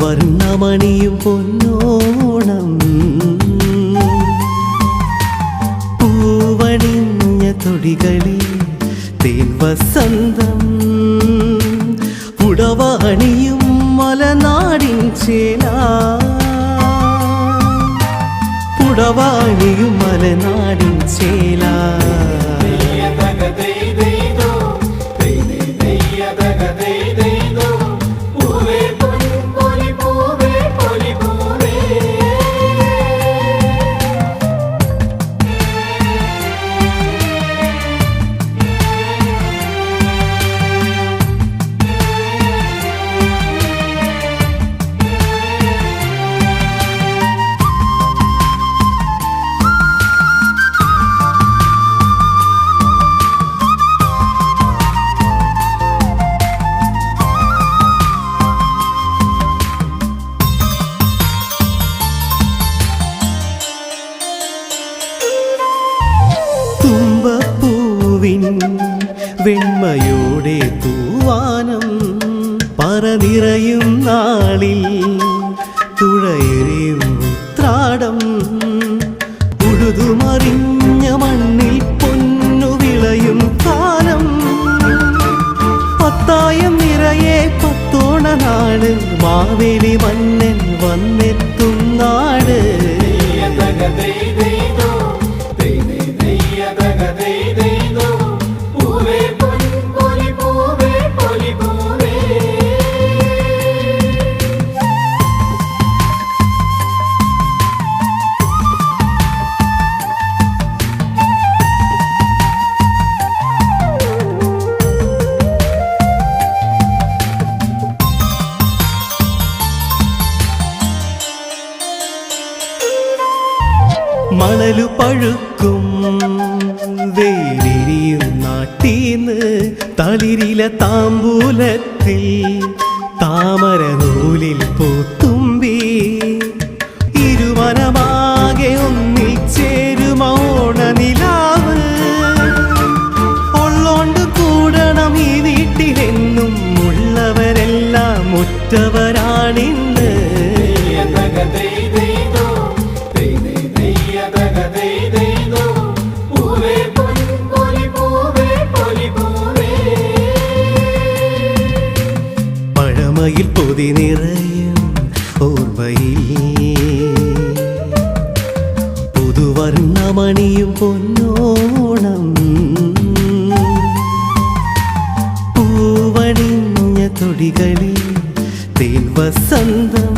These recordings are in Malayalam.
പുതുവർണമണിയും പൊന്നോണം. പൂവണിഞ്ഞ തൊടികളിൽ തേൻ വസന്തം. പുടവണിയും മലനാടിൻ ചേല. ഉടവാണിയും മലനാടിൻ ചേല. വെണ്മയോടെ തൂവാനം പറനിറയും നാളിൽ തുഴയെറിയും ഉത്രാടം ഉഴുതുമറിഞ്ഞ മണ്ണിൽ പൊന്നുവിളയും കാലം പത്തായം നിറയെ പത്തോണ നാട് മാവേലി മണ്ണൻ വന്നെത്തും നാട് മണലു പഴുക്കും. വേലിരിയും നാട്ടീന്ന് തളിരില താമ്പൂലത്തിൽ. താമര നൂലിൽ പൂത്തുമ്പി ഓർമ്മയിൽ പുതുവർണമണിയും പൊന്നോണം പൂവണിഞ്ഞ തൊടികളിൽ തേൻ വസന്തം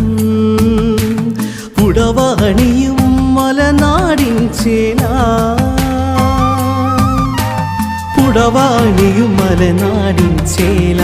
മലനാടിൻ ചേല. പുടവാണിയും മലനാടിൻ ചേല.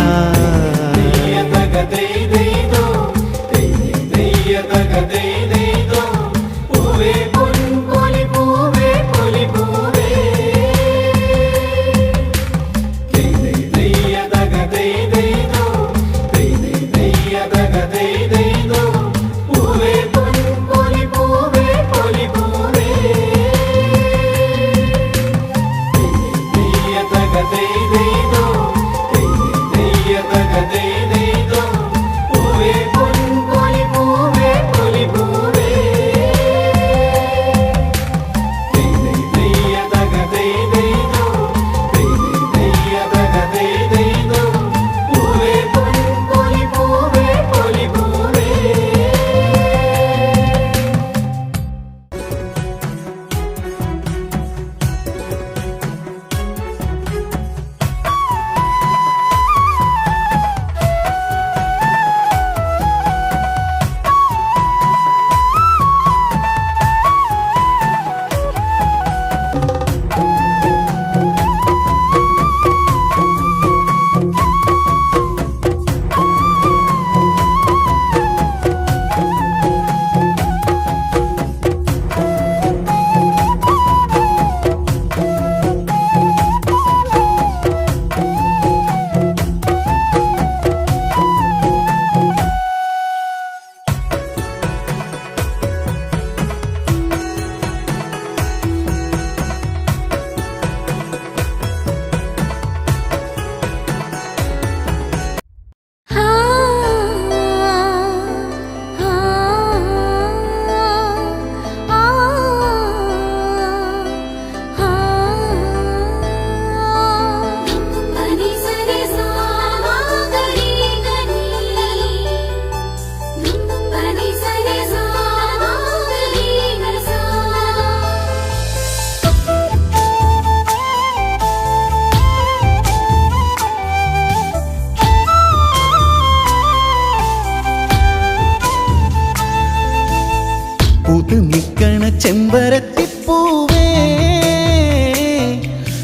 പുതു നിക്കണ ചെമ്പരത്തിപ്പൂവേ.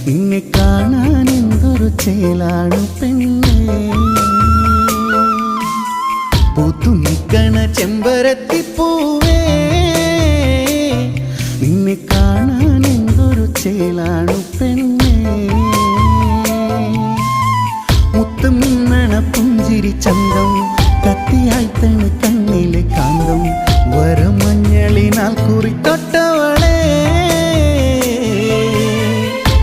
നിന്നെ കാണാൻ എന്തൊരു ചേലാണ് പെണ്ണേ. പുതു നിക്കണ ചെമ്പരത്തിപ്പൂവേ. നിന്നെ കാണാൻ എന്തൊരു ചേലാണ് പെണ്ണേ. മുത്തം നിന്നണ പുഞ്ചിരി ചന്തം കത്തിയായി തണ് കണ്ണിലെ കാന്തം. വരമഞ്ഞളിനാൽ കുറിത്തൊട്ടവളെ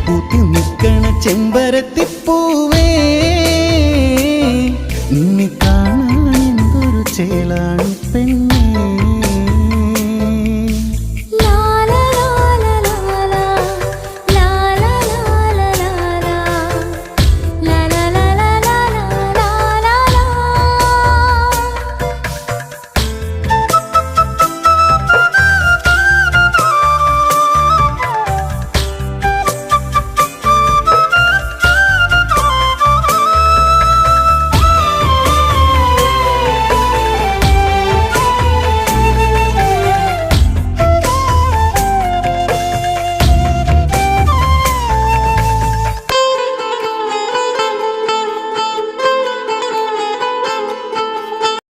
പൂത്തി നിൽക്കണ ചെമ്പരത്തിപ്പൂവേ. നിന്നെ കാണാൻ എന്തൊരു ചേലാണ് പെണ്ണ്.